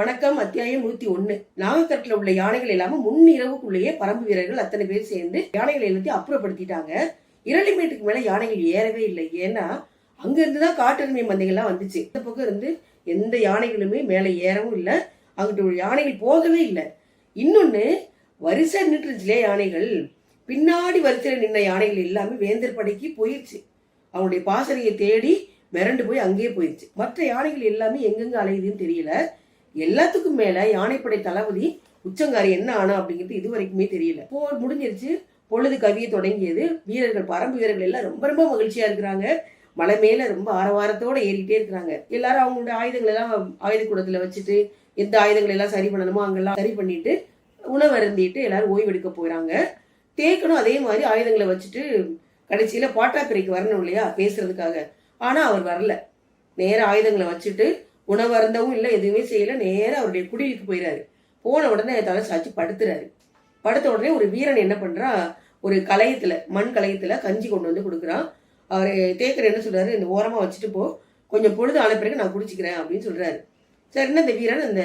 வணக்கம் அத்தியாயம் நூத்தி ஒண்ணு. நாகக்கட்டில் உள்ள யானைகள் இல்லாம முன்னிரவுக்குள்ளேயே பரம்பு வீரர்கள் அத்தனை பேர் சேர்ந்து யானைகளை எல்லாத்தையும் அப்புறப்படுத்திட்டாங்க. இரளிமேட்டுக்கு மேல யானைகள் ஏறவே இல்லை. ஏன்னா அங்க இருந்துதான் காட்டெருமை மந்தைகள்லாம் வந்துச்சு. இந்த பக்கம் இருந்து எந்த யானைகளுமே மேல ஏறவும் இல்லை. அங்கிட்ட ஒரு யானைகள் போகவே இல்லை. இன்னொன்னு வரிசை நின்றுச்சுலே யானைகள்? பின்னாடி வரிசையில் நின்ன யானைகள் எல்லாமே வேந்தர் படைக்கு போயிருச்சு. அவனுடைய பாசறையை தேடி மிரண்டு போய் அங்கேயே போயிருச்சு. மற்ற யானைகள் எல்லாமே எங்கெங்க அலையுதுன்னு தெரியல. எல்லாத்துக்கும் மேல யானைப்படை தளபதி உச்சங்காரி என்ன ஆனா அப்படிங்கிறது இது வரைக்குமே தெரியல. போர் முடிஞ்சிருச்சு. பொழுது கவிய தொடங்கியது. வீரர்கள் பரம்பு வீரர்கள் எல்லாம் ரொம்ப ரொம்ப மகிழ்ச்சியா இருக்கிறாங்க. மலை மேல ரொம்ப ஆரவாரத்தோட ஏறிக்கிட்டே இருக்கிறாங்க. எல்லாரும் அவங்களோட ஆயுதங்கள் எல்லாம் ஆயுத கூடத்துல வச்சுட்டு எந்த ஆயுதங்கள் எல்லாம் சரி பண்ணணுமோ அங்கெல்லாம் சரி பண்ணிட்டு உணவு அருந்திட்டு எல்லாரும் ஓய்வெடுக்க போயிறாங்க தேக்கனும் அதே மாதிரி ஆயுதங்களை வச்சுட்டு கடைசியில பாட்டாப்பிரைக்கு வரணும் இல்லையா? பேசுறதுக்காக. ஆனா அவர் வரல. நேர ஆயுதங்களை வச்சுட்டு உணவு அருந்தவும் இல்லை எதுவுமே செய்யல. நேராக அவருடைய குடிலுக்கு போயிறாரு. போன உடனே தலை சாய்ச்சி படுத்துறாரு. படுத்த உடனே ஒரு வீரன் என்ன பண்றான் ஒரு கலையத்துல மண் கலையத்துல கஞ்சி கொண்டு வந்து கொடுக்குறான். அவர் தேக்கர் என்ன சொல்றாரு இந்த ஓரமா வச்சுட்டு போ. கொஞ்சம் பொழுது ஆன பிறகு நான் குடிச்சுக்கிறேன் அப்படின்னு சொல்றாரு. சரின்னு அந்த வீரன் அந்த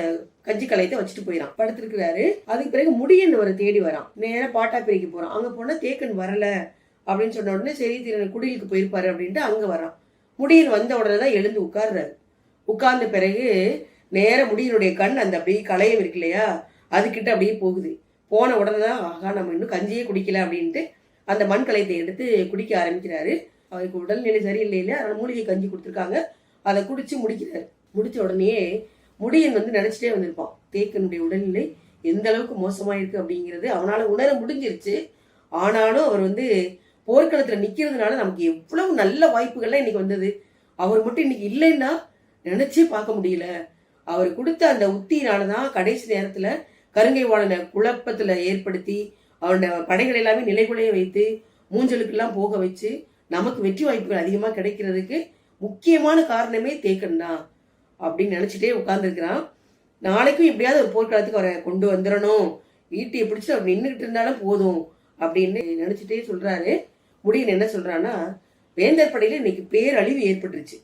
கஞ்சி கலையத்தை வச்சுட்டு போயிடான் படுத்திருக்கிறாரு. அதுக்கு பிறகு முடியன் அவரை தேடி வரான். நேரா பாட்டாப்பிரைக்கு போறான். அங்க போனா தேக்கன் வரல அப்படின்னு சொன்ன உடனே சரி திரு குடிலுக்கு போயிருப்பாரு அப்படின்ட்டு அங்க வரான். முடியன் வந்த உடனே தான் எழுந்து உட்கார்றாரு. உட்கார்ந்த பிறகு நேர முடியினுடைய கண் அந்த அப்படியே களையம் இருக்கு இல்லையா? அதுக்கிட்ட அப்படியே போகுது. போன உடனே தான் ஆகா நம்ம இன்னும் கஞ்சியே குடிக்கல அப்படின்ட்டு அந்த மண் கலையத்தை எடுத்து குடிக்க ஆரம்பிக்கிறாரு. அவருக்கு உடல்நிலை சரியில்லை இல்லையா? அதனால மூலிகை கஞ்சி கொடுத்துருக்காங்க. அதை குடிச்சு முடிக்கிறாரு. முடிச்ச உடனே முடியன் வந்து நினைச்சிட்டே வந்திருப்பான். தேக்கனுடைய உடல்நிலை எந்த அளவுக்கு மோசமா அப்படிங்கிறது அவனால உணர முடிஞ்சிருச்சு. ஆனாலும் அவர் வந்து போர்க்களத்துல நிக்கிறதுனால நமக்கு எவ்வளவு நல்ல வாய்ப்புகள்லாம் இன்னைக்கு வந்தது. அவர் மட்டும் இன்னைக்கு இல்லைன்னா நினைச்சே பார்க்க முடியல. அவர் கொடுத்த அந்த உத்தியினாலதான் கடைசி நேரத்துல கருங்கை வாழனை குழப்பத்துல ஏற்படுத்தி அவனோட படைகள் எல்லாமே நிலைகுலைய வைத்து மூஞ்சலுக்கெல்லாம் போக வச்சு நமக்கு வெற்றி வாய்ப்புகள் அதிகமா கிடைக்கிறதுக்கு முக்கியமான காரணமே தேக்கன் தான் அப்படின்னு நினைச்சிட்டே உட்கார்ந்துருக்கிறான். நாளைக்கும் எப்படியாவது ஒரு போர்க்களத்துக்கு அவரை கொண்டு வந்துடணும். ஈட்டியை பிடிச்சி அவர் நின்றுகிட்டு இருந்தாலும் போதும் அப்படின்னு நினைச்சிட்டே சொல்றாரு. முடியன் என்ன சொல்றான்னா வேந்தர் படையில இன்னைக்கு பேரழிவு ஏற்பட்டுருச்சு.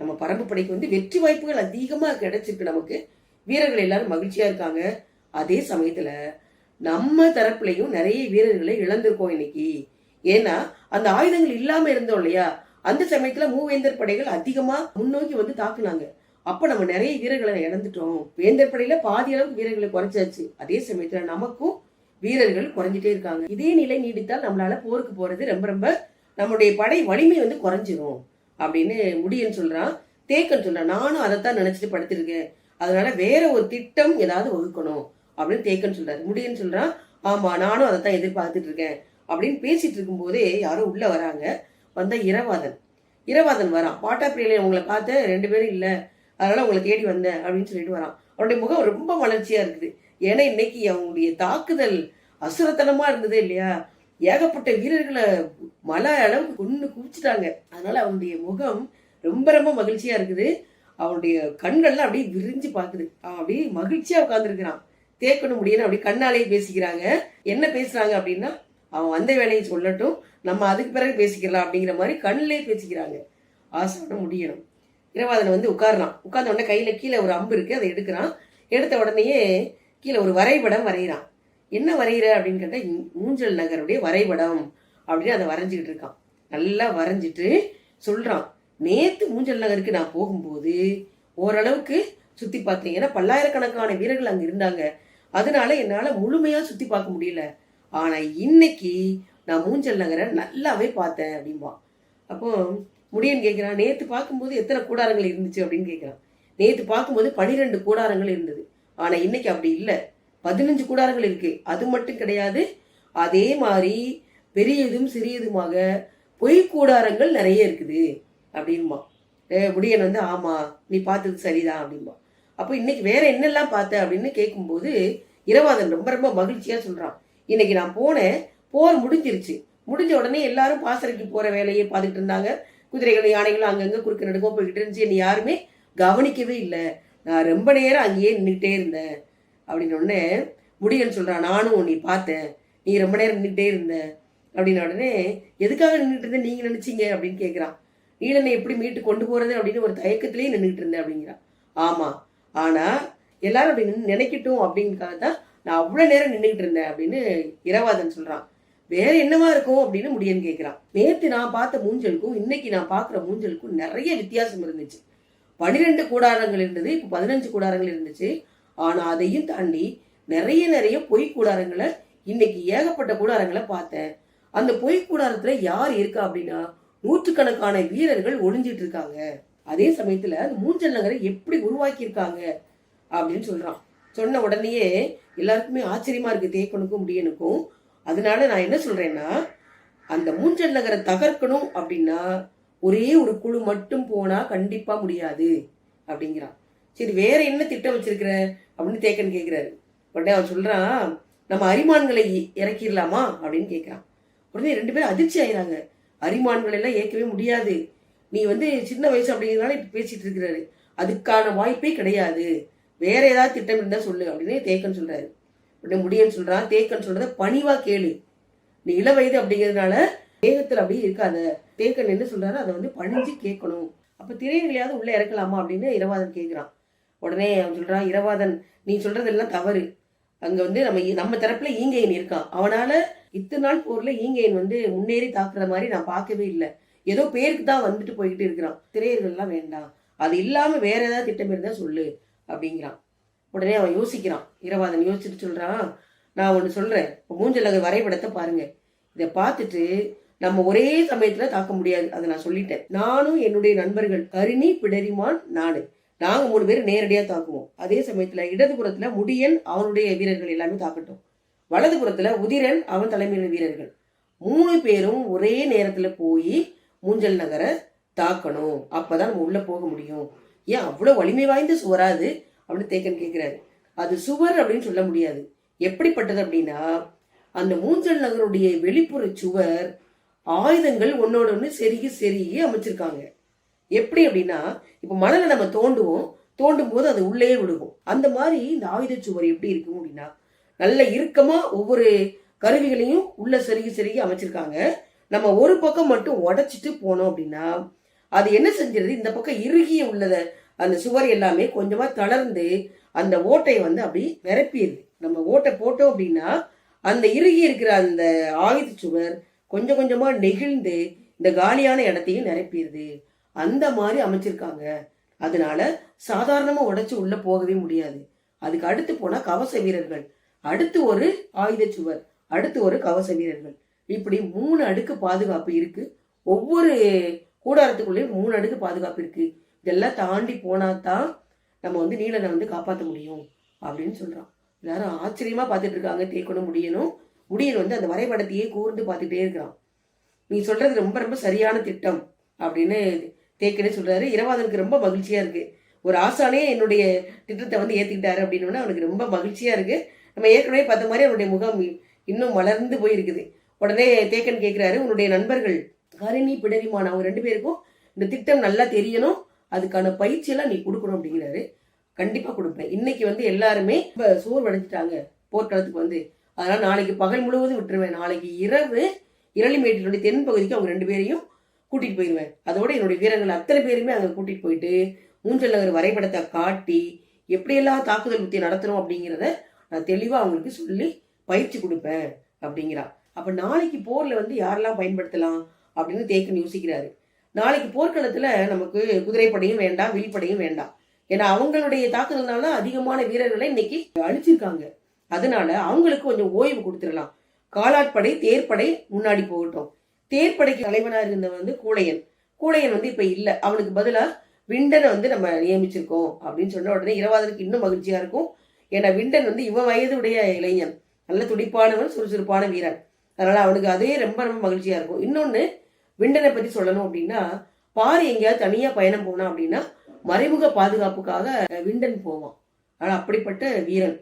நம்ம பரம்பு படைக்கு வந்து வெற்றி வாய்ப்புகள் அதிகமாக கிடைச்சிருக்கு நமக்கு. வீரர்கள் எல்லாரும் மகிழ்ச்சியாக இருக்காங்க. அதே சமயத்தில் நம்ம தரப்புலையும் நிறைய வீரர்களை இழந்திருக்கோம் இன்னைக்கு. ஏன்னா அந்த ஆயுதங்கள் இல்லாமல் இருந்தோம் இல்லையா? அந்த சமயத்தில் மூவேந்தர் படைகள் அதிகமாக முன்னோக்கி வந்து தாக்குனாங்க. அப்போ நம்ம நிறைய வீரர்களை இழந்துட்டோம். வேந்தர் படையில பாதி அளவுக்கு வீரர்களை குறைச்சாச்சு. அதே சமயத்தில் நமக்கும் வீரர்கள் குறைஞ்சிட்டே இருக்காங்க. இதே நிலை நீடித்தால் நம்மளால போருக்கு போறது ரொம்ப ரொம்ப நம்மளுடைய படை வலிமை வந்து குறைஞ்சிரும். அப்படின்னு முடியன்னு சொல்றான். தேக்கன் சொல்றான். நானும் அதைத்தான் நினைச்சிட்டு படுத்திருக்கேன். அதனால வேற ஒரு திட்டம் ஏதாவது வகுக்கணும் அப்படின்னு தேக்கன் சொல்றாரு. முடியன் சொல்றான். ஆமா நானும் அதைத்தான் எதிர்பார்த்துட்டு இருக்கேன் அப்படின்னு பேசிட்டு இருக்கும் போதே யாரோ உள்ள வராங்க. வந்த இரவாதன். இரவாதன் வரான். பாட்டாப்பிரியில உங்களை பார்த்த ரெண்டு பேரும் இல்ல. அதனால உங்களை தேடி வந்தேன் அப்படின்னு சொல்லிட்டு வரான். அவனுடைய முகம் ரொம்ப வளர்ச்சியா இருக்குது. ஏன்னா இன்னைக்கு அவங்களுடைய தாக்குதல் அசுரத்தனமா இருந்தது இல்லையா? ஏகப்பட்ட வீரர்களை மலை அளவுக்கு கொண்டு குவிச்சிட்டாங்க. அதனால அவனுடைய முகம் ரொம்ப ரொம்ப மகிழ்ச்சியா இருக்குது. அவனுடைய கண்கள்லாம் அப்படியே விரிஞ்சு பார்க்குது. அவன் அப்படியே மகிழ்ச்சியா உட்காந்துருக்கிறான் தேக்கணும் முடியணும் அப்படி கண்ணாலேயே பேசிக்கிறாங்க. என்ன பேசுறாங்க அப்படின்னா அவன் வந்த வேலையை சொல்லட்டும் நம்ம அதுக்கு பிறகு பேசிக்கலாம் அப்படிங்கிற மாதிரி கண்ணிலே பேசிக்கிறாங்க. ஆசனம் முடியணும். இரவாதனை வந்து உட்காரலாம் உட்கார்ந்த உடனே கையில கீழே ஒரு அம்பு இருக்கு அதை எடுக்கிறான். எடுத்த உடனேயே கீழே ஒரு வரைபடம் வரைகிறான். என்ன வரைகிற அப்படின்னு கேட்டால் ஊஞ்சல் நகருடைய வரைபடம் அப்படின்னு அதை வரைஞ்சிக்கிட்டு இருக்கான். நல்லா வரைஞ்சிட்டு சொல்கிறான் நேற்று ஊஞ்சல் நகருக்கு நான் போகும்போது ஓரளவுக்கு சுற்றி பார்த்தேன். ஏன்னா பல்லாயிரக்கணக்கான வீரர்கள் அங்கே இருந்தாங்க. அதனால என்னால் முழுமையாக சுற்றி பார்க்க முடியல. ஆனால் இன்னைக்கு நான் மூஞ்சல் நகரை நல்லாவே பார்த்தேன் அப்படிம்பான். அப்போ முடியன்னு கேட்குறான் நேற்று பார்க்கும்போது எத்தனை கூடாரங்கள் இருந்துச்சு? அப்படின்னு கேட்குறான் நேற்று பார்க்கும்போது பனிரெண்டு கூடாரங்கள் இருந்தது. ஆனால் இன்னைக்கு அப்படி இல்லை. பதினஞ்சு கூடாரங்கள் இருக்கு. அது மட்டும் கிடையாது. அதே மாதிரி பெரியதும் சிறியதுமாக பொய் கூடாரங்கள் நிறைய இருக்குது. அப்படின்பா. முடியன் வந்து ஆமா நீ பார்த்தது சரிதான் அப்படின்பா. அப்போ இன்னைக்கு வேற என்னெல்லாம் பார்த்த அப்படின்னு கேட்கும்போது இரவாதன் ரொம்ப ரொம்ப மகிழ்ச்சியா சொல்றான். இன்னைக்கு நான் போனேன் போர் முடிஞ்சிருச்சு. முடிஞ்ச உடனே எல்லாரும் பாசறைக்கு போற வேலையை பார்த்துட்டு இருந்தாங்க. குதிரைகள் யானைகள் அங்கங்க குறுக்க நடுக்கோ போய்கிட்டு இருந்துச்சு. என்னை யாருமே கவனிக்கவே இல்லை. நான் ரொம்ப நேரம் அங்கேயே நின்றுட்டே இருந்தேன். அப்படின்னு உடனே முடியன்னு சொல்கிறான் நானும் உன்னை பார்த்தேன். நீ ரொம்ப நேரம் நின்றுட்டே இருந்த. அப்படின்ன உடனே எதுக்காக நின்றுட்டு இருந்த? நீங்கள் நினச்சிங்க? அப்படின்னு கேட்குறான் நீலனை எப்படி மீட்டு கொண்டு போகிறது அப்படின்னு ஒரு தயக்கத்திலேயே நின்றுட்டு இருந்தேன் அப்படிங்கிறான் ஆமாம் ஆனால் எல்லாரும் அப்படி நின்று நினைக்கட்டும் அப்படிங்கிறதுக்காக தான் நான் அவ்வளோ நேரம் நின்றுக்கிட்டு இருந்தேன் அப்படின்னு இரவாதன் சொல்கிறான் வேற என்னவா இருக்கும்? அப்படின்னு முடியன் கேட்குறான் நேற்று நான் பார்த்த மூஞ்சலுக்கும் இன்னைக்கு நான் பார்க்குற மூஞ்சலுக்கும் நிறைய வித்தியாசம் இருந்துச்சு. பனிரெண்டு கூடாரங்கள் இருந்தது இப்போ பதினஞ்சு கூடாரங்கள் இருந்துச்சு. ஆனால் அதையும் தாண்டி நிறைய நிறைய பொய் கூடாரங்களை இன்னைக்கு ஏகப்பட்ட கூடாரங்களை பார்த்தேன். அந்த பொய் கூடாரத்துல யார் இருக்கா அப்படின்னா நூற்றுக்கணக்கான வீரர்கள் ஒளிஞ்சிட்டு இருக்காங்க. அதே சமயத்துல அந்த மூஞ்சல் நகரை எப்படி உருவாக்கி இருக்காங்க அப்படின்னு சொல்றான். சொன்ன உடனேயே எல்லாருக்குமே ஆச்சரியமா இருக்கு தேக்கனுக்கும் முடியனுக்கும். அதனால நான் என்ன சொல்றேன்னா அந்த மூஞ்சல் நகரை தகர்க்கணும் அப்படின்னா ஒரே ஒரு குழு மட்டும் போனா கண்டிப்பா முடியாது அப்படிங்கிறான். சரி வேற என்ன திட்டம் வச்சிருக்கிற? அப்படின்னு தேக்கன் கேட்குறாரு உடனே அவன் சொல்கிறான் நம்ம அரிமான்களை இறக்கிடலாமா? அப்படின்னு கேட்குறான் உடனே ரெண்டு பேரும் அதிர்ச்சி ஆயிறாங்க. அரிமான்கள் எல்லாம் ஏற்கவே முடியாது. நீ வந்து சின்ன வயசு அப்படிங்கிறனால இப்போ பேசிட்டு இருக்கிறாரு. அதுக்கான வாய்ப்பே கிடையாது. வேற ஏதாவது திட்டம் இருந்தால் சொல்லு அப்படின்னு தேக்கன் சொல்கிறாரு உடனே முடியன்னு சொல்கிறான் தேக்கன் சொல்கிறத பணிவாக கேளு. நீ இள வயது அப்படிங்கிறதுனால தேகத்தில் அப்படியே இருக்காத. தேக்கன் என்ன சொல்றாரு? அதை வந்து பணிஞ்சு கேட்கணும். அப்போ திரையிலையாவது உள்ளே இறக்கலாமா அப்படின்னு இரவாதன் கேட்குறான் உடனே அவன் சொல்கிறான் இரவாதன் நீ சொல்றதெல்லாம் தவறு. அங்கே வந்து நம்ம நம்ம தரப்புல ஈங்கையன் இருக்கான். அவனால இத்தனை நாள் போரில் ஈங்கையன் வந்து முன்னேறி தாக்குற மாதிரி நான் பார்க்கவே இல்லை. ஏதோ பேருக்கு தான் வந்துட்டு போய்கிட்டு இருக்கிறான். திரையர்கள்லாம் வேண்டாம். அது இல்லாமல் வேற ஏதாவது திட்டம் இருந்தால் சொல்லு அப்படிங்கிறான். உடனே அவன் யோசிக்கிறான். இரவாதன் யோசிச்சுட்டு சொல்கிறான் நான் ஒன்று சொல்கிறேன் இப்போ மூஞ்சலக வரைபடத்தை பாருங்க. இதை பார்த்துட்டு நம்ம ஒரே சமயத்தில் தாக்க முடியாது. அதை நான் சொல்லிட்டேன். நானும் என்னுடைய நண்பர்கள் கரிணி பிடரிமான் நானு. நாங்கள் மூணு பேர் நேரடியாக தாக்குவோம். அதே சமயத்தில் இடதுபுறத்தில் முடியன் அவனுடைய வீரர்கள் எல்லாமே தாக்கட்டும். வலதுபுறத்தில் உதிரன் அவன் தலைமையில வீரர்கள். மூணு பேரும் ஒரே நேரத்தில் போய் மூஞ்சல் நகரை தாக்கணும். அப்பதான் நம்ம உள்ளே போக முடியும். ஏன் அவ்வளோ வலிமை வாய்ந்த சுவராது? அப்படின்னு தேக்கன் கேட்குறாரு அது சுவர் அப்படின்னு சொல்ல முடியாது. எப்படிப்பட்டது அப்படின்னா அந்த மூஞ்சல் நகருடைய வெளிப்புற சுவர் ஆயுதங்கள் ஒன்னோட ஒன்று செருகி செருகி அமைச்சிருக்காங்க. எப்படி அப்படின்னா இப்போ மணலை நம்ம தோண்டுவோம் தோண்டும் போது அது உள்ளே விடுவோம் அந்த மாதிரி இந்த ஆயுத சுவர் எப்படி இருக்கும் அப்படின்னா நல்ல இறுக்கமா ஒவ்வொரு கருவிகளையும் உள்ள செருகி செருகி அமைச்சிருக்காங்க. நம்ம ஒரு பக்கம் மட்டும் உடைச்சிட்டு போனோம் அப்படின்னா அது என்ன செஞ்சிருது? இந்த பக்கம் இறுகிய உள்ளத அந்த சுவர் எல்லாமே கொஞ்சமா தளர்ந்து அந்த ஓட்டையை வந்து அப்படி நிரப்பிடுது. நம்ம ஓட்டை போட்டோம் அப்படின்னா அந்த இறுகி இருக்கிற அந்த ஆயுத சுவர் கொஞ்சம் கொஞ்சமா நெகிழ்ந்து இந்த காலியான இடத்தையும் நிரப்பிடுது. அந்த மாதிரி அமைச்சிருக்காங்க. அதனால சாதாரணமா உடைச்சு உள்ள போகவே முடியாது. அதுக்கு அடுத்து போனா கவச வீரர்கள். அடுத்து ஒரு ஆயுத சுவர் அடுத்து ஒரு கவச வீரர்கள். இப்படி மூணு அடுக்கு பாதுகாப்பு இருக்கு. ஒவ்வொரு கூடாரத்துக்குள்ளேயும் மூணு அடுக்கு பாதுகாப்பு இருக்கு. இதெல்லாம் தாண்டி போனா தான் நம்ம வந்து நீலனை வந்து காப்பாற்ற முடியும் அப்படின்னு சொல்றான். எல்லாரும் ஆச்சரியமா பார்த்துட்டு இருக்காங்க. தேக்கணும் முடியணும். முடியன் வந்து அந்த வரைபடத்தையே கூர்ந்து பார்த்துட்டே இருக்கிறான். நீ சொல்றது ரொம்ப ரொம்ப சரியான திட்டம் அப்படின்னு தேக்கனே சொல்றாரு. இரவாதனுக்கு ரொம்ப மகிழ்ச்சியா இருக்கு. ஒரு ஆசானே என்னுடைய திட்டத்தை வந்து ஏத்துக்கிட்டாரு அப்படின்னு அவனுக்கு ரொம்ப மகிழ்ச்சியா இருக்கு. நம்ம ஏற்கனவே பார்த்த மாதிரி அவனுடைய முகம் இன்னும் மலர்ந்து போயிருக்குது. உடனே தேக்கன் கேட்கிறாரு உன்னுடைய நண்பர்கள் கரிணி பிடரிமான் அவங்க ரெண்டு பேருக்கும் இந்த திட்டம் நல்லா தெரியணும். அதுக்கான பயிற்சியெல்லாம் நீ கொடுக்கணும் அப்படிங்கிறாரு. கண்டிப்பா கொடுப்பேன். இன்னைக்கு வந்து எல்லாருமே சோர்வடைஞ்சிட்டாங்க போர்க்களத்துக்கு வந்து. அதனால நாளைக்கு பகல் முழுவதும் விட்டுருவேன். நாளைக்கு இரவு இரளிமேட்டினுடைய தென் பகுதிக்கு அவங்க ரெண்டு பேரையும் கூட்டிட்டு போயிடுவேன் அதோட என்னுடைய வீரர்கள் அத்தனை பேருமே அங்கே கூட்டிட்டு போயிட்டு மூஞ்சல் நகர் வரைபடத்தை காட்டி எப்படியெல்லாம் தாக்குதல் புத்தி நடத்தணும் அப்படிங்கிறத நான் தெளிவாக அவங்களுக்கு சொல்லி பயிற்சி கொடுப்பேன் அப்படிங்கிறான் அப்போ நாளைக்கு போரில் வந்து யாரெல்லாம் பயன்படுத்தலாம் அப்படின்னு தேக்கன் யோசிக்கிறாரு. நாளைக்கு போர்க்களத்தில் நமக்கு குதிரைப்படையும் வேண்டாம் வில்படையும் வேண்டாம். ஏன்னா அவங்களுடைய தாக்குதல்னால அதிகமான வீரர்களை இன்னைக்கு அழிச்சிருக்காங்க. அதனால அவங்களுக்கு கொஞ்சம் ஓய்வு கொடுத்துடலாம். காலாட்படை தேர்ப்படை முன்னாடி போகட்டும். தேர்ப்படைக்கு தலைவனாக இருந்தவன் வந்து கூடையன் கூடையன் வந்து இப்போ இல்லை. அவனுக்கு பதிலாக விண்டனை வந்து நம்ம நியமிச்சிருக்கோம் அப்படின்னு சொன்ன உடனே இரவாதனுக்கு இன்னும் மகிழ்ச்சியா இருக்கும். ஏன்னா விண்டன் வந்து இவன் வயதுடைய இளைஞன். நல்ல துடிப்பானவன் சுறுசுறுப்பான வீரன். அதனால அவனுக்கு அதே ரொம்ப ரொம்ப மகிழ்ச்சியா இருக்கும். இன்னொன்னு விண்டனை பத்தி சொல்லணும் அப்படின்னா பாரி எங்கேயாவது தனியா பயணம் போனா அப்படின்னா மறைமுக பாதுகாப்புக்காக விண்டன் போவான். ஆனால் அப்படிப்பட்ட வீரன்.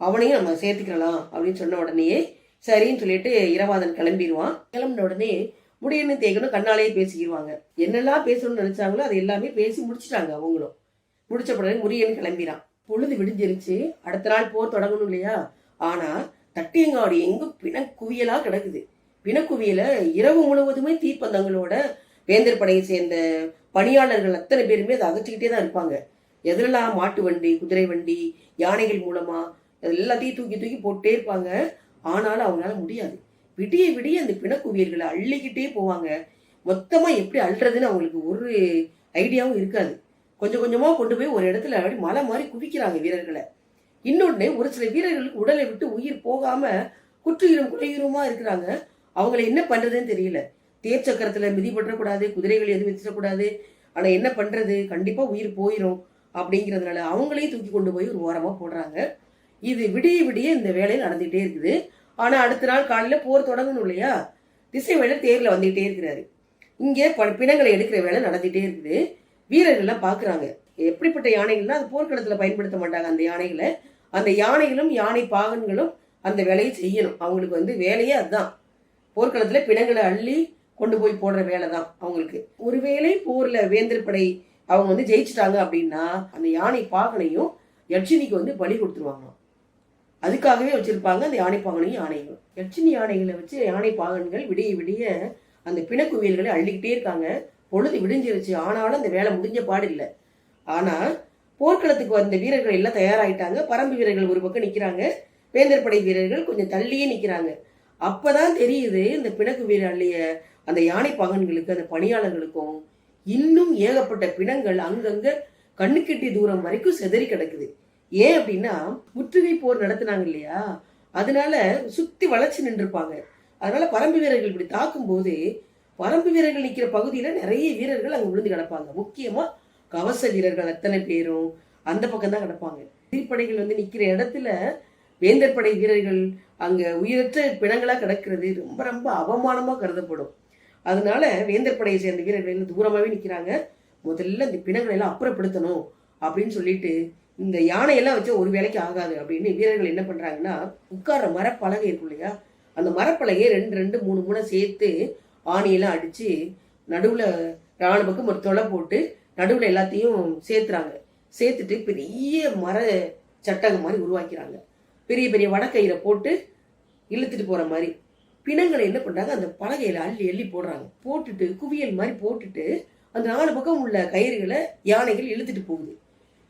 அவனையும் நம்ம சேர்த்துக்கலாம் அப்படின்னு சொன்ன உடனேயே சரின்னு சொல்லிட்டு இரவாதன் கிளம்பிடுவான் கிளம்பின உடனே முடியணும் தேக்கணும் கண்ணாலேயே பேசிக்கிடுவாங்க என்னெல்லாம் பேசணும்னு நினைச்சாங்களோ அது எல்லாமே பேசி முடிச்சிட்டாங்க அவங்களும். முடிச்ச உடனே முரியன் கிளம்பிறான். பொழுது விடிஞ்சிருச்சு. அடுத்த நாள் போர் தொடங்கணும் இல்லையா? ஆனா தட்டியங்காடு எங்கும் பிணக்குவியலா கிடக்குது. பிணக்குவியல இரவு முழுவதுமே தீப்பந்தங்களோட வேந்தர் படையை சேர்ந்த பணியாளர்கள் அத்தனை பேருமே அதை அகற்றிக்கிட்டே தான் இருப்பாங்க. எதிரெல்லாம் மாட்டு வண்டி குதிரை வண்டி யானைகள் மூலமா எல்லாத்தையும் தூக்கி தூக்கி போட்டே இருப்பாங்க. ஆனாலும் அவங்களால முடியாது. விடிய விடிய அந்த பிணக்குவியல்களை அள்ளிக்கிட்டே போவாங்க. மொத்தமா எப்படி அள்ளுறதுன்னு அவங்களுக்கு ஒரு ஐடியாவும் இருக்காது. கொஞ்சம் கொஞ்சமா கொண்டு போய் ஒரு இடத்துல அப்படி மலை மாதிரி குவிக்கிறாங்க வீரர்களை. இன்னொன்னு ஒரு சில வீரர்களுக்கு உடலை விட்டு உயிர் போகாம குற்றுயிரும் குறையுருமா இருக்கிறாங்க. அவங்கள என்ன பண்றதுன்னு தெரியல. தேர் சக்கரத்துல மிதிப்பற்றக்கூடாது குதிரைகள் எதுவும் வச்சிடக்கூடாது ஆனா என்ன பண்றது? கண்டிப்பா உயிர் போயிடும் அப்படிங்கிறதுனால அவங்களையும் தூக்கி கொண்டு போய் ஒரு ஓரமா போடுறாங்க. இது விடிய விடிய இந்த வேலை நடந்துகிட்டே இருக்குது. ஆனா அடுத்த நாள் காலையில போர் தொடங்கணும் இல்லையா? திசை வேலை தேர்ல வந்துகிட்டே இருக்கிறாரு. இங்கே ப- பிணங்களை எடுக்கிற வேலை நடந்துகிட்டே இருக்குது. வீரர்கள்லாம் பாக்குறாங்க. எப்படிப்பட்ட யானைகள்னா அது போர்க்களத்துல பயன்படுத்த மாட்டாங்க அந்த யானைகளை. அந்த யானைகளும் யானை பாகன்களும் அந்த வேலையை செய்யணும். அவங்களுக்கு வந்து வேலையே அதுதான். போர்க்களத்துல பிணங்களை அள்ளி கொண்டு போய் போடுற வேலை தான் அவங்களுக்கு. ஒருவேளை போர்ல வேந்தர் படை அவங்க வந்து ஜெயிச்சிட்டாங்க அப்படின்னா அந்த யானை பாகனையும் யட்சினிக்கு வந்து பலி கொடுத்துருவாங்க அதுக்காகவே வச்சிருப்பாங்க அந்த யானை பாகனையும் யானைகளும். யட்சினி யானைகளை வச்சு யானை பாகன்கள் விடிய விடிய அந்த பிணக்குவியல்களை அள்ளிக்கிட்டே இருக்காங்க. பொழுது விடிஞ்சிருச்சு. ஆனாலும் அந்த வேலை முடிஞ்ச பாடு இல்லை. ஆனால் போர்க்களத்துக்கு வந்த வீரர்கள் எல்லாம் தயாராகிட்டாங்க பரம்பு வீரர்கள் ஒரு பக்கம் நிற்கிறாங்க வேந்தர் படை வீரர்கள் கொஞ்சம் தள்ளியே நிற்கிறாங்க அப்போதான் தெரியுது இந்த பிணக்கு வீரர் அள்ளிய அந்த யானை பாகன்களுக்கு அந்த பணியாளர்களுக்கும் இன்னும் ஏகப்பட்ட பிணங்கள் அங்கங்கே கண்ணுக்கெட்டி தூரம் வரைக்கும் செதறி கிடக்குது. ஏன் அப்படின்னா முற்றுகை போர் நடத்தினாங்க இல்லையா? அதனால சுத்தி வளைச்சு நின்றுருப்பாங்க. அதனால பரம்பு வீரர்கள் இப்படி தாக்கும் போது பரம்பு வீரர்கள் நிற்கிற பகுதியில நிறைய வீரர்கள் அங்க விழுந்து கிடப்பாங்க. முக்கியமா கவச வீரர்கள் அத்தனை பேரும் அந்த பக்கம் தான் கிடப்பாங்க. எதிர்ப்படைகள் வந்து நிக்கிற இடத்துல வேந்தர் படை வீரர்கள் அங்க உயிரற்ற பிணங்களா கிடக்கிறது ரொம்ப ரொம்ப அவமானமா கருதப்படும். அதனால வேந்தர் படையை சேர்ந்த வீரர்கள் எல்லாம் தூரமாவே நிக்கிறாங்க. முதல்ல இந்த பிணங்களை எல்லாம் அப்புறப்படுத்தணும் அப்படின்னு சொல்லிட்டு இந்த யானையெல்லாம் வச்சு ஒரு வேலைக்கு ஆகாது அப்படின்னு வீரர்கள் என்ன பண்ணுறாங்கன்னா உட்கார்ற மரப்பலகை இருக்கும் இல்லையா? அந்த மரப்பலகையை ரெண்டு ரெண்டு மூணு மூணு சேர்த்து ஆணியெல்லாம் அடித்து நடுவில் நாலு பக்கம் ஒரு தொலை போட்டு நடுவில் எல்லாத்தையும் சேர்த்துறாங்க. சேர்த்துட்டு பெரிய மர சட்டகம் மாதிரி உருவாக்கிறாங்க. பெரிய பெரிய வடக்கயிறை போட்டு இழுத்துட்டு போகிற மாதிரி. பிணங்களை என்ன பண்ணுறாங்க அந்த பலகையில் அள்ளி அள்ளி போடுறாங்க. போட்டுட்டு குவியல் மாதிரி போட்டுட்டு அந்த நாலு பக்கம் உள்ள கயிறுகளை யானைகள் இழுத்துட்டு போகுது.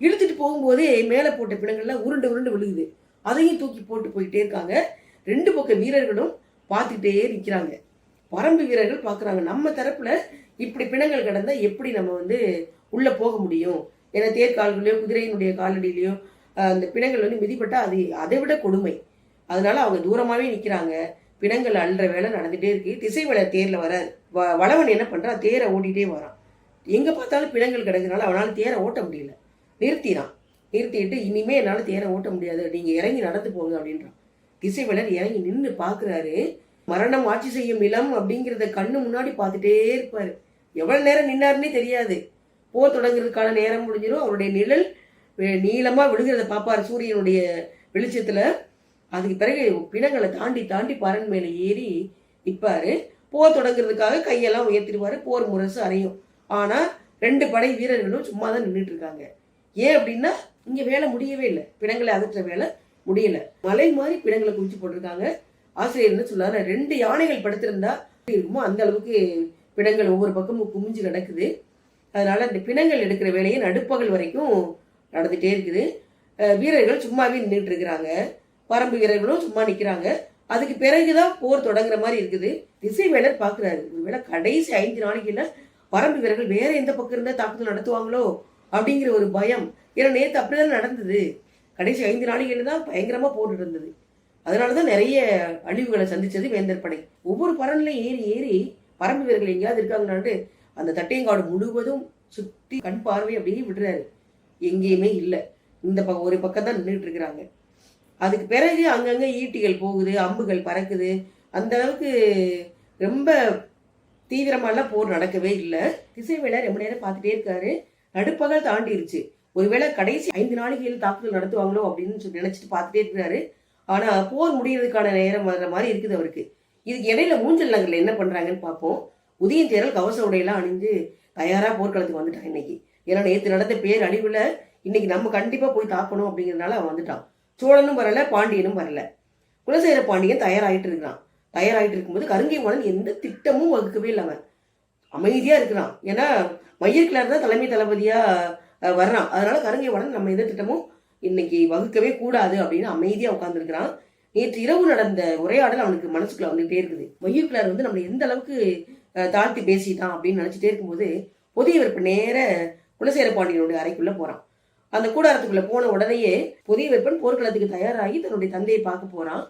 இழுத்துட்டு போகும்போதே மேலே போட்ட பிணங்கள்லாம் உருண்டு உருண்டு விழுகுது. அதையும் தூக்கி போட்டு போயிட்டே இருக்காங்க. ரெண்டு பக்க வீரர்களும் பார்த்துக்கிட்டே நிற்கிறாங்க பரம்பு வீரர்கள் பார்க்குறாங்க. நம்ம தரப்புல இப்படி பிணங்கள் கிடந்தால் எப்படி நம்ம வந்து உள்ளே போக முடியும்? ஏன்னா தேர்கால்களையோ குதிரையினுடைய காலடியிலையோ அந்த பிணங்கள் வந்து மிதிப்பட்டால் அது அதை விட கொடுமை. அதனால அவங்க தூரமாகவே நிற்கிறாங்க பிணங்கள் அள்ளுற வேலை நடந்துகிட்டே இருக்கு. திசைவள தேரில் வர வ- வளவன் என்ன பண்ணுறான் தேரை ஓட்டிகிட்டே வரான். எங்கே பார்த்தாலும் பிணங்கள் கிடக்குறதுனால அவனால் தேரை ஓட்ட முடியல. நிறுத்தினான் நிறுத்திட்டு இனிமே என்னால் தேரை ஓட்ட முடியாது. நீங்க இறங்கி நடந்து போங்க அப்படின்றான். திசைவளர் இறங்கி நின்று பாக்குறாரு. மரணம் ஆட்சி செய்யும் இளம் அப்படிங்கிறத கண்ணு முன்னாடி பார்த்துட்டே இருப்பாரு. எவ்வளவு நேரம் நின்னாருன்னே தெரியாது. போர் தொடங்குறதுக்கான நேரம் முடிஞ்சிடும் அவருடைய நிழல் நீளமாக நீளமா விழுகிறத பார்ப்பாரு சூரியனுடைய வெளிச்சத்துல. அதுக்கு பிறகு பிணங்களை தாண்டி தாண்டி பரன் மேல ஏறி நிற்பாரு போர் தொடங்குறதுக்காக கையெல்லாம் உயர்த்திடுவாரு. போர் முரசு அறையும் ஆனா ரெண்டு படை வீரர்களும் சும்மா தான் நின்றுட்டு இருக்காங்க. ஏன் அப்படின்னா இங்க வேலை முடியவே இல்லை. பிணங்களை அகற்ற வேலை முடியல. மலை மாதிரி பிணங்களை குவிச்சு போட்டிருக்காங்க. ஆசிரியர் என்ன சொல்லாரு ரெண்டு யானைகள் படுத்திருந்தா இருக்குமோ அந்த அளவுக்கு பிணங்கள் ஒவ்வொரு பக்கமும் குமிஞ்சு கிடக்குது. அதனால இந்த பிணங்கள் எடுக்கிற வேலையை நடுப்பகல் வரைக்கும் நடந்துட்டே இருக்குது. வீரர்கள் சும்மாவே நின்றுட்டு இருக்கிறாங்க. பரம்பு வீரர்களும் சும்மா நிக்கிறாங்க. அதுக்கு பிறகுதான் போர் தொடங்குற மாதிரி இருக்குது. திசை வேலர் பாக்குறாரு. ஒருவேளை கடைசி ஐந்து நாளைக்குல பரம்பு வீரர்கள் வேற எந்த பக்கம் இருந்தா தாக்குதல் நடத்துவாங்களோ? அப்படிங்கிற ஒரு பயம். ஏன்னா நேற்று அப்படிதான் நடந்தது. கடைசி ஐந்து நாளைக்கு தான் பயங்கரமாக போட்டு இருந்தது. அதனால தான் நிறைய அழிவுகளை சந்திச்சது வேந்தர் படை. ஒவ்வொரு பரன்லையும் ஏறி ஏறி பரம்பு வீரர்கள் எங்கேயாவது இருக்காங்கன்னாண்டு அந்த தட்டையங்காடு முழுவதும் சுற்றி கண் பார்வை அப்படியே விடுறாரு. எங்கேயுமே இல்லை. இந்த பக்கம் ஒரு பக்கம் தான் நின்றுட்டு இருக்கிறாங்க. அதுக்கு பிறகு அங்கங்கே ஈட்டிகள் போகுது அம்புகள் பறக்குது. அந்த அளவுக்கு ரொம்ப தீவிரமாலாம் போர் நடக்கவே இல்லை. திசைவேலை ரொம்ப நேரம் பார்த்துட்டே இருக்காரு. நடுப்பகல் தாண்டிருச்சு. ஒருவேளை கடைசி ஐந்து நாளைக்கு தாக்குதல் நடத்துவாங்களோ அப்படின்னு சொல்லி நினைச்சிட்டு பார்த்துட்டே இருக்கிறாரு. ஆனா போர் முடியறதுக்கான நேரம் வர்ற மாதிரி இருக்குது அவருக்கு. இதுக்கு இடையில மூஞ்சல் நகர்ல என்ன பண்றாங்கன்னு பார்ப்போம். உதயம் தேரல் கவச உடையெல்லாம் அணிஞ்சு தயாரா போர்க்களத்துக்கு வந்துட்டான் இன்னைக்கு. ஏன்னா நேற்று நடந்த பேர் அழிவுல இன்னைக்கு நம்ம கண்டிப்பா போய் தாக்கணும் அப்படிங்கறதுனால அவன் வந்துட்டான். சோழனும் வரல பாண்டியனும் வரல. குலசேகர பாண்டியன் தயாராகிட்டு இருக்கிறான். தயாராகிட்டு இருக்கும்போது கருங்கை மன்னன் எந்த திட்டமும் வகுக்கவே இல்லை அவன். அமைதியா இருக்கிறான். ஏன்னா மயிர்கிழார் தான் தலைமை தளபதியாக வர்றான். அதனால உடனே நம்ம எந்த திட்டமும் இன்னைக்கு வகுக்கவே கூடாது அப்படின்னு அமைதியாக உட்காந்துருக்கிறான் நேற்று இரவு நடந்த உரையாடல் அவனுக்கு மனசுக்குள்ள வந்துகிட்டே இருக்குது. மயூர்கிளார் வந்து நம்மளை எந்த அளவுக்கு தாழ்த்தி பேசிட்டான் அப்படின்னு நினச்சிட்டே இருக்கும்போது புதிய வெறுப்பு நேர குலசேர பாண்டியனுடைய அறைக்குள்ளே போகிறான் அந்த கூடாரத்துக்குள்ள போன உடனேயே புதிய வெப்பன் போர்க்களத்துக்கு தயாராகி தன்னுடைய தந்தையை பார்க்க போறான்.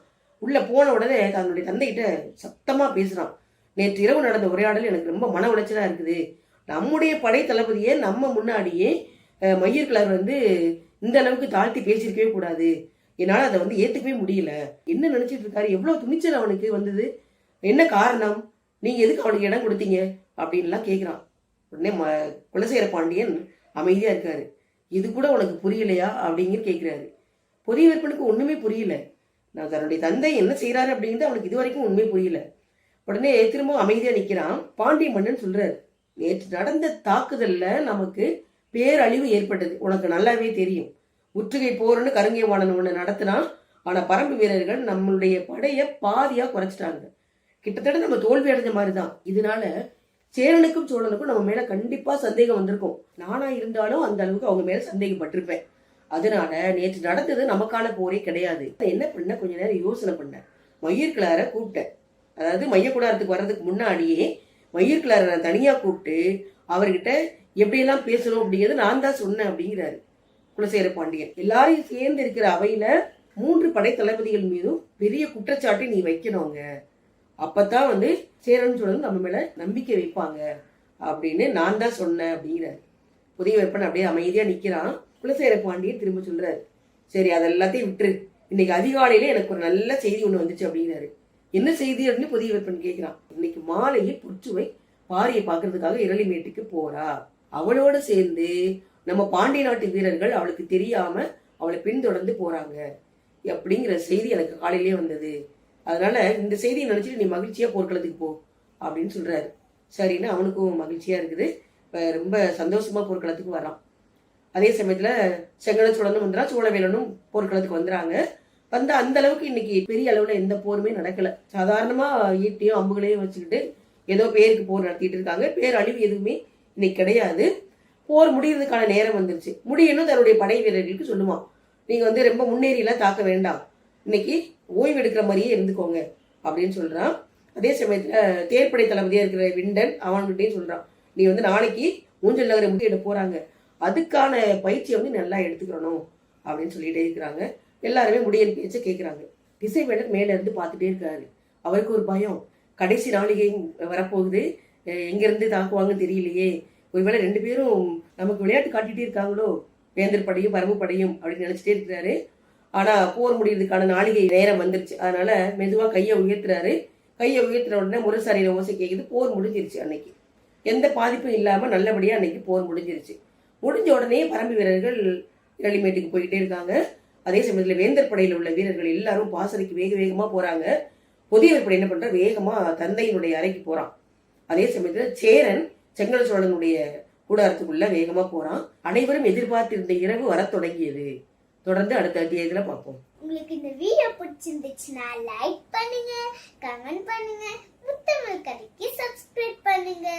உள்ள போன உடனே தன்னுடைய தந்தைகிட்ட சத்தமா பேசுறான். நேற்று இரவு நடந்த உரையாடல் எனக்கு ரொம்ப மன உளைச்சலா இருக்குது. நம்முடைய படை தளபதியை நம்ம முன்னாடியே அஹ், கலர் வந்து இந்த அளவுக்கு தாழ்த்தி பேசியிருக்கவே கூடாது. என்னால் அதை வந்து ஏற்றுக்கவே முடியல. என்ன நினைச்சிட்டு இருக்காரு? எவ்வளோ துணிச்சல் அவனுக்கு வந்தது. என்ன காரணம்? நீங்கள் எதுக்கு அவனுக்கு இடம் கொடுத்தீங்க? அப்படின்லாம் கேட்குறான் உடனே ம குலசேகர பாண்டியன் அமைதியாக இருக்காரு. இது கூட உனக்கு புரியலையா? அப்படிங்கிற கேட்குறாரு புதிய விற்பனுக்கு ஒன்றுமே புரியல. நான் தன்னுடைய தந்தை என்ன செய்கிறாரு அப்படிங்கிறது அவனுக்கு இது வரைக்கும் உண்மை புரியல. உடனே திரும்ப அமைதியாக நிற்கிறான் பாண்டிய மன்னன் சொல்கிறாரு நேற்று நடந்த தாக்குதல்ல நமக்கு பேரழிவு ஏற்பட்டது. உனக்கு நல்லாவே தெரியும். முற்றுகை போர்னு கருங்கை வாணன் ஒன்று நடத்தினான். ஆனால் பரம்பு வீரர்கள் நம்மளுடைய படையை பாதியாக குறைச்சிட்டாங்க. கிட்டத்தட்ட நம்ம தோல்வி அடைஞ்ச மாதிரி தான் இதனால சேரனுக்கும் சோழனுக்கும் நம்ம மேலே கண்டிப்பாக சந்தேகம் வந்திருக்கும். நானாக இருந்தாலும் அந்த அளவுக்கு அவங்க மேலே சந்தேகப்பட்டிருப்பேன். அதனால நேற்று நடந்தது நமக்கான போரே கிடையாது. நான் என்ன பண்ண? கொஞ்ச நேரம் யோசனை பண்ணேன். மயிர்கிளாரை கூப்பிட்டேன். அதாவது மையக்கூடாரத்துக்கு வர்றதுக்கு முன்னாடியே மயிர் கிளாரை நான் தனியாக கூப்பிட்டு அவர்கிட்ட எப்படியெல்லாம் பேசணும் அப்படிங்கிறது நான் தான் சொன்னேன் அப்படிங்கிறாரு. குலசேகர பாண்டியன். எல்லாரையும் சேர்ந்து இருக்கிற அவையில மூன்று படை தளபதிகள் மீதும் பெரிய குற்றச்சாட்டை நீ வைக்கணுங்க. அப்பதான் வந்து சேரன் சோழன் நம்ம மேல நம்பிக்கை வைப்பாங்க அப்படின்னு நான் தான் சொன்னேன் அப்படிங்கிறாரு. புதிய வெப்பன் அப்படியே அமைதியா நிக்கிறான். குலசேகர பாண்டியன் திரும்ப சொல்றாரு. சரி அதெல்லாத்தையும் விட்டுரு. இன்னைக்கு அதிகாலையில எனக்கு ஒரு நல்ல செய்தி ஒன்று வந்துச்சு அப்படிங்கிறாரு. என்ன செய்தி அப்படின்னு புதிய விற்பன் கேட்கிறான். இன்னைக்கு மாலையே புற்றுவை பாரியை பார்க்கறதுக்காக இரளிமேட்டுக்கு போறா. அவளோட சேர்ந்து நம்ம பாண்டிய நாட்டு வீரர்கள் அவளுக்கு தெரியாம அவளை பின்தொடர்ந்து போறாங்க. அப்படிங்கிற செய்தி எனக்கு காலையிலேயே வந்தது. அதனால இந்த செய்தியை நினைச்சிட்டு நீ மகிழ்ச்சியா போர்க்களத்துக்கு போ அப்படின்னு சொல்றாரு. சரின்னு அவனுக்கும் மகிழ்ச்சியா இருக்குது. ரொம்ப சந்தோஷமா போர்க்களத்துக்கு வரான். அதே சமயத்துல செங்கல சோழனும் வந்துடா சோழவேலனும் போர்க்களத்துக்கு வந்துறாங்க. வந்த அந்த அளவுக்கு இன்னைக்கு பெரிய அளவுல எந்த போருமே நடக்கல. சாதாரணமா ஈட்டியும் அம்புகளையும் வச்சுக்கிட்டு ஏதோ பேருக்கு போர் நடத்திட்டு இருக்காங்க. பேர் அழிவு எதுவுமே இன்னைக்கு கிடையாது. போர் முடியறதுக்கான நேரம் வந்துருச்சு. முடியணும் தன்னுடைய படை வீரர்களுக்கு சொல்லுவான் நீங்க வந்து ரொம்ப முன்னேறியெல்லாம் தாக்க வேண்டாம். இன்னைக்கு ஓய்வு எடுக்கிற மாதிரியே இருந்துக்கோங்க அப்படின்னு சொல்றான். அதே சமயத்துல தேர்ப்படை தளபதியா இருக்கிற விண்டன் அவன்கிட்டையும் சொல்றான். நீ வந்து நாளைக்கு ஊஞ்சல் நகரை முட்டியிட போறாங்க. அதுக்கான பயிற்சியை வந்து நல்லா எடுத்துக்கிறணும் அப்படின்னு சொல்லிட்டே இருக்கிறாங்க. எல்லாருமே முடியன் பேச்சை கேட்குறாங்க இசைவேடர் மேலே இருந்து பார்த்துட்டே இருக்காரு. அவருக்கு ஒரு பயம். கடைசி நாளிகை வரப்போகுது. எங்கேருந்து தாக்குவாங்கன்னு தெரியலையே. ஒருவேளை ரெண்டு பேரும் நமக்கு விளையாட்டு காட்டிகிட்டே இருக்காங்களோ? வேந்தர் படையும் பரம்பு படையும் அப்படின்னு நினச்சிட்டே இருக்கிறாரு. ஆனால் போர் முடியறதுக்கான நாளிகை நேரம் வந்துருச்சு. அதனால மெதுவாக கையை உயர்த்துறாரு. கையை உயர்த்தின உடனே முரசரியில ஓசை கேட்குது போர் முடிஞ்சிருச்சு அன்னைக்கு. எந்த பாதிப்பும் இல்லாமல் நல்லபடியாக அன்னைக்கு போர் முடிஞ்சிருச்சு. முடிஞ்ச உடனே பரம்பு வீரர்கள் எளிமேட்டுக்கு போயிட்டே இருக்காங்க. அதே சமயத்தில் வேந்தர் படையில் உள்ள வீரர்கள் எல்லாரும் பாசறைக்கு வேக வேகமாக போகிறாங்க புதியவர் படை என்ன பண்ற? வேகமாக தந்தையினுடைய அறைக்கு போகிறான் அதே சமயத்தில் சேரன் செங்கல் சோழனுடைய கூடாரத்துக்குள்ள வேகமாக போகிறான் அனைவரும் எதிர்பார்த்திருந்த இரவு வரத் தொடங்கியது. தொடர்ந்து அடுத்த அத்தியாயத்தில் பார்ப்போம். உங்களுக்கு இந்த வீடியோ பிடிச்சிருந்துச்சுன்னா லைக் பண்ணுங்க கமெண்ட் பண்ணுங்க முத்தமிழ் கதைக்கு சப்ஸ்கிரைப் பண்ணுங்க.